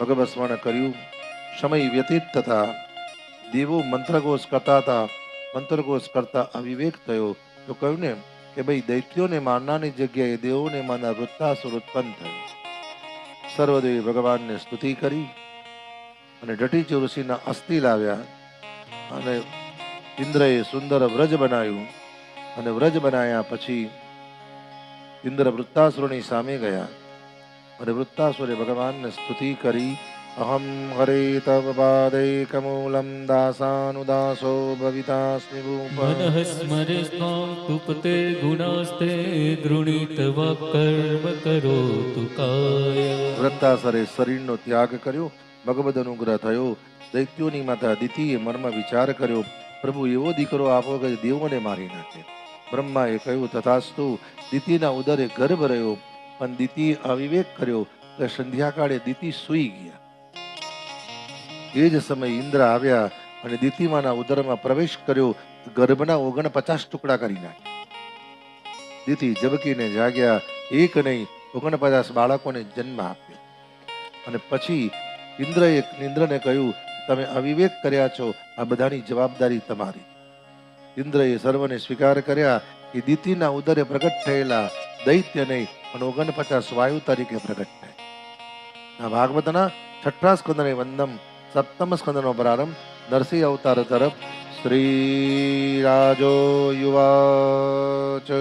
ભગવત સ્મરણ કર્યું. સમય વ્યતીત થતા દેવો મંત્રઘોષ કરતા હતા. મંત્રઘોષ કરતા અવિવેક થયો. તો કહ્યું ને કે ભાઈ દૈત્યોને મારનારની જગ્યાએ દેવોને માના વૃત્તાસુર ઉત્પન્ન થયો. સર્વદેવી ભગવાનને સ્તુતિ કરી અને ડટીચ ઋષિના અસ્થિ લાવ્યા અને ઇન્દ્રએ સુંદર વ્રજ બનાવ્યું. અને વ્રજ બનાવ્યા પછી ઇન્દ્ર વૃત્તાસુરની સામે ગયા. અને વૃત્તાસુરે ભગવાનને સ્તુતિ કરી અહમ હરે તવ પાદે કમૂલમ દાસાનુદાસો ભવિતાસ્મિ ભૂપ સ્મરે સ્વામ તુપતે ગુણાસ્તે ગૃણીત કર્મ કરો તુ વૃત્તાસરે શરીરનો ત્યાગ કર્યો ભગવદ અનુગ્રહ થયો દૈત્યોની માતા દિતિએ મનમાં વિચાર કર્યો પ્રભુ એવો દીકરો આપો કે દેવોને મારી નાખે બ્રહ્માએ કહ્યું તથાસ્તુ દિતિના ઉદરે ગર્ભ રહ્યો પણ દિતિએ અવિવેક કર્યો કે સંધ્યાકાળે દિતિ સૂઈ ગયા. એ જ સમયે ઇન્દ્ર આવ્યા અને દિતિમાના ઉદરમાં પ્રવેશ કર્યો, ગર્ભના ઓગણ પચાસ ટુકડા કરી નાખ્યા. દિતિ જબકીને જાગ્યા, એક નહીં, ઓગણપચાસ બાળકોને જન્મ આપ્યો. અને પછી ઇન્દ્રએ ઇન્દ્રને કહ્યું, તમે અવિવેક કર્યા છો, આ બધાની જવાબદારી તમારી. ઇન્દ્રએ સર્વને સ્વીકાર કર્યા કે દિતિના ઉદરે પ્રગટ થયેલા દૈત્ય નહીં પણ ઓગણપચાસ વાયુ તરીકે પ્રગટ થાય. આ ભાગવતના છઠ્ઠા સ્કંદને વંદમ સપ્તમ સ્કંદનો પ્રારંભ નરસિંહ અવતાર તરફ શ્રી રાજો યુવાચ.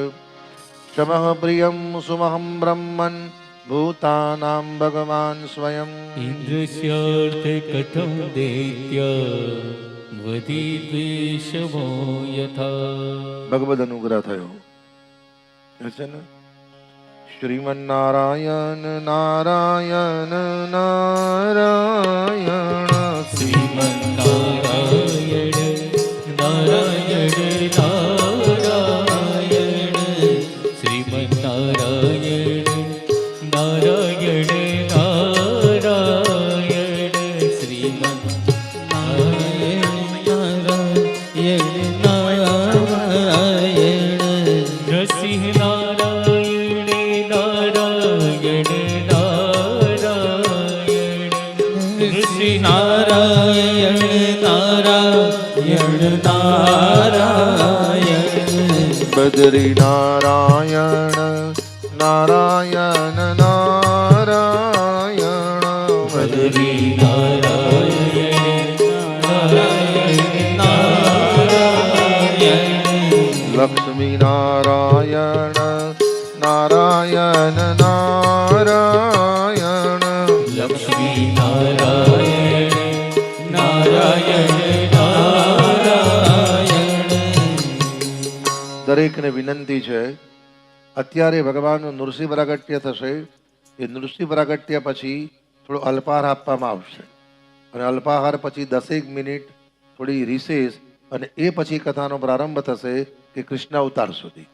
શમઃ પ્રિયમ સુમહમ બ્રહ્મન ભૂતાનામ ભગવાન સ્વયં. ઇન્દ્રસ્યાર્થે કથમ દૈત્ય વધી દ્વેષમો યથા. ભગવદ અનુગ્રહ થયો. છે ને શ્રીમન્નારાયણ નારાયણ નારાયણ શ્રીમન્નારાયણ નારાયણ નારાયણ શ્રીમન્નારાયણ નારાયણ નારાયણ નારાયણ નારાયણ બદ્રી નારાયણ નારાયણ નારાયણ બદ્રી નારાયણ નારાયણ નારાયણ લક્ષ્મી નારાયણ નારાયણ નારાયણ દરેકને વિનંતી છે, અત્યારે ભગવાનનું નૃસિંહ પ્રાગટ્ય થશે, એ નૃસિંહ પ્રાગટ્ય પછી થોડો અલ્પાહાર આપવામાં આવશે. અને અલ્પાહાર પછી દસેક મિનિટ થોડી રિસેસ અને એ પછી કથાનો પ્રારંભ થશે કે કૃષ્ણ અવતાર સુધી.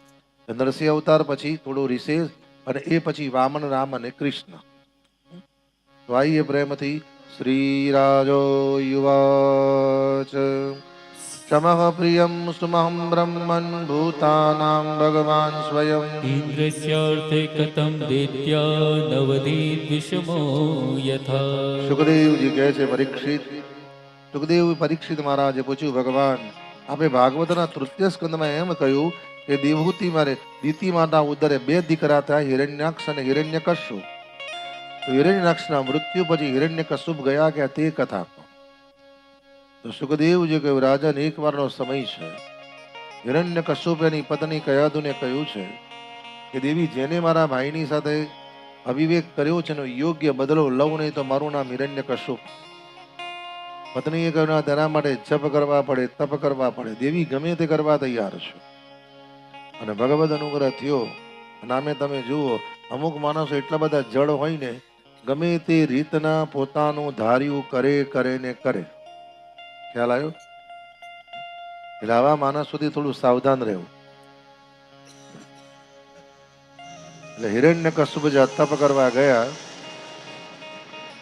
નરસિંહ અવતાર પછી થોડું રિસેસ અને એ પછી વામન, રામ અને કૃષ્ણ. આઈએ પ્રેમથી શ્રી રાજો યુવાચ શમઃ પ્રિયં સુમહં બ્રહ્મन् ભૂતાનાં ભગવાન સ્વયં ઇન્દ્રસ્યાર્થે કથમ દૈત્યા નવધી દ્વિષમો યથા સુખદેવજી કહે છે પરીક્ષિત સુખદેવ પરીક્ષિત મહારાજે પૂછ્યું ભગવાન આપે ભાગવતના તૃતીય સ્કંદમાં એમ કહ્યું કે દેવહૂતિ મારે દીતિ માતા ઉદરે બે દીકરા થયા હિરણ્યાક્ષ અને હિરણ્યકશુ તો હિરણ્યાક્ષના મૃત્યુ પછી હિરણ્યકશુપ ગયા કે તે કથા? કહો. તો સુખદેવજી કહ્યું, રાજન એક વારનો સમય છે. હિરણ્ય એની પત્ની કયાદુને કહ્યું છે કે, દેવી, જેને મારા ભાઈની સાથે અવિવેક કર્યો છે એનો યોગ્ય બદલો લઉં નહીં તો મારું નામ હિરણ્ય કશુપ પત્નીએ કહ્યું તેના માટે જપ કરવા પડે, તપ કરવા પડે. દેવી, ગમે તે કરવા તૈયાર છે. અને ભગવદ અનુગ્રહ થયો. અને આમે તમે જુઓ, અમુક માણસો એટલા બધા જળ હોય ને, ગમે તે રીતના પોતાનું ધાર્યું કરે કરે ને કરે. ખ્યાલ આવ્યો? એટલે આવા માણસ સુધી થોડું સાવધાન રહેવું. એટલે હિરણ્ય કશુપ જે તપ કરવા ગયા,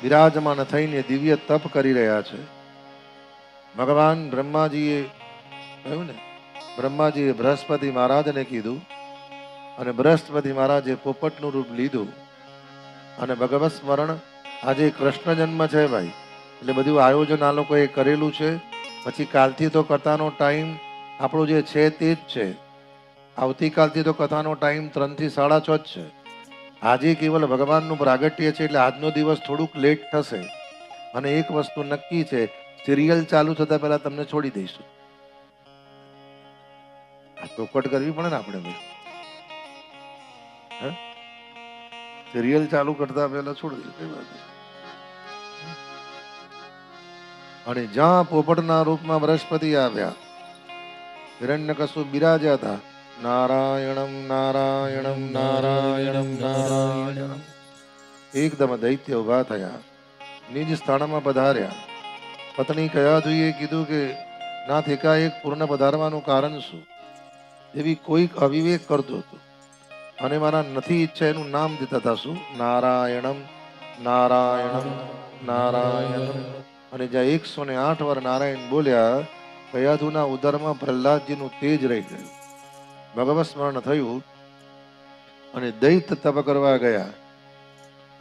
બિરાજમાન થઈને દિવ્ય તપ કરી રહ્યા છે. ભગવાન બ્રહ્માજીએ કહ્યું ને, બ્રહ્માજીએ બૃહસ્પતિ મહારાજને કીધું અને બૃહસ્પતિ મહારાજે પોપટનું રૂપ લીધું અને ભગવત સ્મરણ આજે કૃષ્ણ જન્મ છે ભાઈ. એટલે બધું આયોજન આ લોકોએ કરેલું છે. પછી કાલથી તો કથાનો ટાઈમ આપણો જે છે તે જ છે. આવતીકાલથી તો કથાનો ટાઈમ ત્રણથી સાડા છ જ છે. આજે કેવલ ભગવાનનું પ્રાગટ્ય છે એટલે આજનો દિવસ થોડુંક લેટ થશે. અને એક વસ્તુ નક્કી છે સિરિયલ ચાલુ થતાં પહેલાં તમને છોડી દઈશું. ચોખવટ કરવી પડે ને આપણે? સિરિયલ ચાલુ કરતા પહેલાં છોડી દઈશું અને જ્યાં પોપટના રૂપમાં બૃહસ્પતિ આવ્યા હિરણ્ય કશું બિરાજ્યા હતા. નારાયણમ નારાયણમ નારાયણમ નારાયણમ. એકદમ દૈત્ય ઊભા થયા, નિજ સ્થાનમાં પધાર્યા. પત્ની કયા જોઈએ કીધું કે, નાથ એકાએક પૂર્ણ પધારવાનું કારણ શું? એવી કોઈક અવિવેક કરતો હતો. અને મારા નથી ઈચ્છા એનું નામ દેતા હતા શું? નારાયણમ નારાયણમ નારાયણમ. અને જ્યાં એકસો ને આઠ વાર નારાયણ બોલ્યા, ભયાધુના ઉદરમાં પ્રહલાદજીનું તેજ રહી ગયું. ભગવત સ્મરણ થયું અને દૈત તપ કરવા ગયા.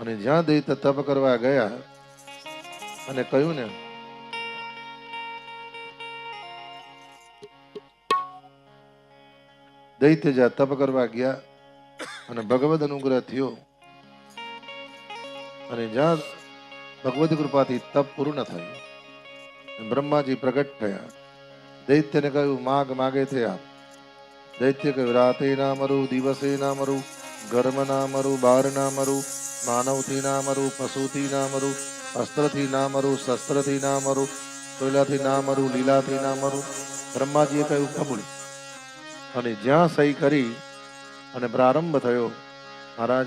અને જ્યાં દૈત તપ કરવા ગયા અને કહ્યું ને દૈત્ય જ્યાં તપ કરવા ગયા અને ભગવદ અનુગ્રહ થયો. અને જ્યાં ભગવદ કૃપાથી તપ પૂર્ણ થયું. બ્રહ્માજી પ્રગટ થયા. દૈત્યને કહ્યું, માગ માગે છે આપ. દૈત્ય કહ્યું, રાતે ના મરું, દિવસે ના મરું ગર્મ ના મરું બાર ના મરું, માનવથી ના મરું, પશુથી ના મરું, અસ્ત્રથી ના મરું, શસ્ત્રથી ના મરું, કોયલાથી ના મરું, લીલાથી ના મરું. બ્રહ્માજીએ કહ્યું, કબૂલ. અને જ્યાં સહી કરી અને પ્રારંભ થયો, મહારાજ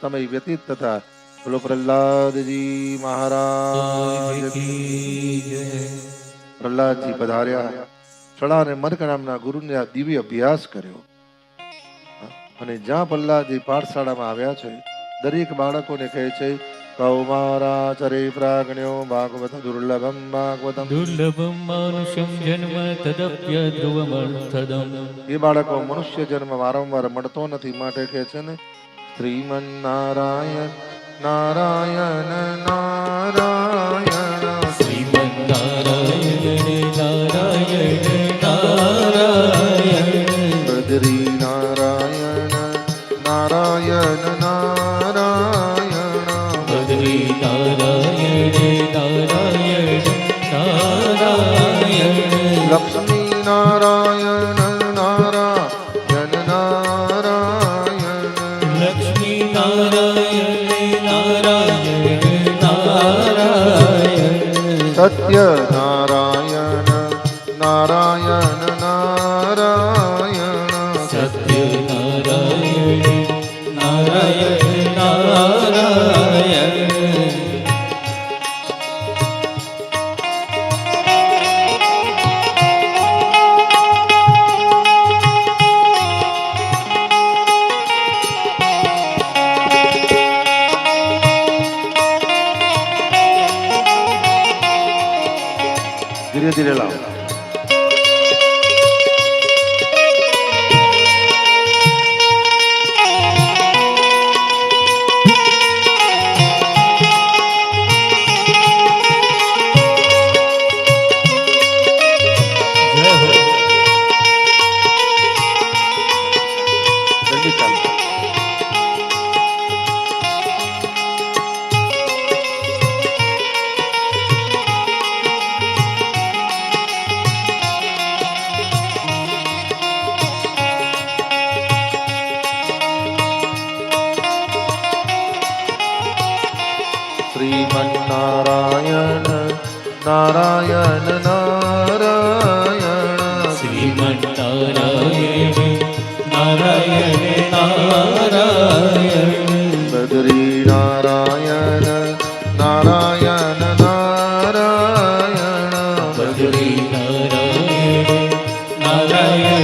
તમે વ્યતીત તથા બોલો પ્રહલાદજી મહારાજ પ્રહલાદજી પધાર્યા. છડા અને મર્ક નામના ગુરુને આ દિવ્ય અભ્યાસ કર્યો. અને જ્યાં પ્રહલાદજી પાઠશાળામાં આવ્યા છે દરેક બાળકોને કહે છે કૌમારાચરે પ્રાજ્ઞ્યો ભાગવત દુર્લભમ ભાગવતમ. દુર્લભમ માનુષમ જન્મ તદપ્ય ધ્રુવમર્થદમ એ બાળકો મનુષ્ય જન્મ વારંવાર મળતો નથી માટે કહે છે ને શ્રીમન નારાયણ નારાયણ નારાયણ નારાયણ નારાયણ નારાયણ સત્ય નારાયણ નારાયણ નારાયણ નારાયણ નારાયણ શ્રીમન્નારાયણ નારાયણ નારાયણ બદ્રી નારાયણ બદ્રી નારાયણ નારાયણ નારાયણ નારાયણ